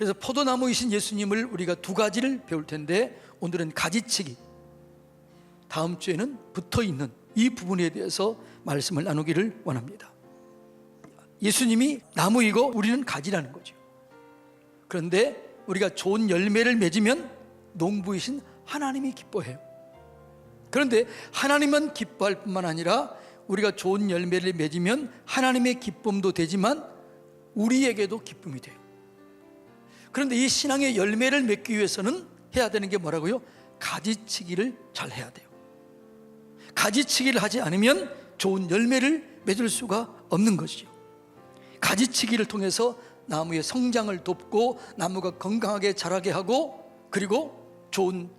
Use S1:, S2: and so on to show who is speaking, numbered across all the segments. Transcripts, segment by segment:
S1: 그래서 포도나무이신 예수님을 우리가 두 가지를 배울 텐데 오늘은 가지치기 다음 주에는 붙어 있는 이 부분에 대해서 말씀을 나누기를 원합니다. 예수님이 나무이고 우리는 가지라는 거죠. 그런데 우리가 좋은 열매를 맺으면 농부이신 하나님이 기뻐해요. 그런데 하나님은 기뻐할 뿐만 아니라 우리가 좋은 열매를 맺으면 하나님의 기쁨도 되지만 우리에게도 기쁨이 돼요. 그런데 이 신앙의 열매를 맺기 위해서는 해야 되는 게 뭐라고요? 가지치기를 잘 해야 돼요. 가지치기를 하지 않으면 좋은 열매를 맺을 수가 없는 것이죠. 가지치기를 통해서 나무의 성장을 돕고 나무가 건강하게 자라게 하고 그리고 좋은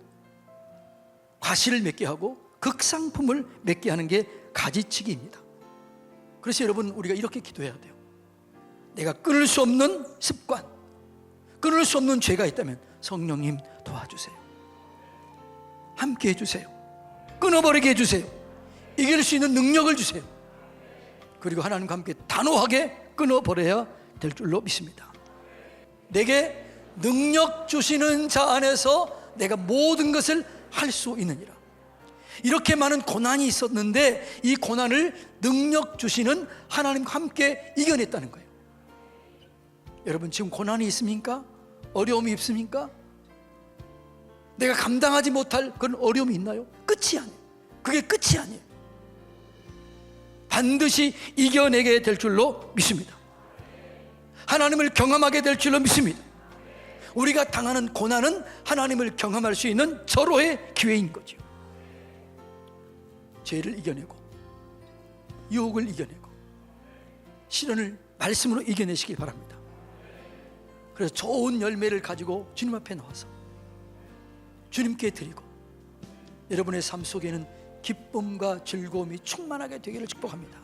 S1: 과실을 맺게 하고 극상품을 맺게 하는 게 가지치기입니다. 그래서 여러분 우리가 이렇게 기도해야 돼요. 내가 끊을 수 없는 습관, 끊을 수 없는 죄가 있다면 성령님 도와주세요. 함께 해주세요. 끊어버리게 해주세요. 이길 수 있는 능력을 주세요. 그리고 하나님과 함께 단호하게 끊어버려야 될 줄로 믿습니다. 내게 능력 주시는 자 안에서 내가 모든 것을 할 수 있느니라. 이렇게 많은 고난이 있었는데 이 고난을 능력 주시는 하나님과 함께 이겨냈다는 거예요. 여러분 지금 고난이 있습니까? 어려움이 있습니까? 내가 감당하지 못할 그런 어려움이 있나요? 끝이 아니에요. 그게 끝이 아니에요. 반드시 이겨내게 될 줄로 믿습니다. 하나님을 경험하게 될 줄로 믿습니다. 우리가 당하는 고난은 하나님을 경험할 수 있는 절호의 기회인 거죠. 죄를 이겨내고 유혹을 이겨내고 시련을 말씀으로 이겨내시길 바랍니다. 그래서 좋은 열매를 가지고 주님 앞에 나와서 주님께 드리고 여러분의 삶 속에는 기쁨과 즐거움이 충만하게 되기를 축복합니다.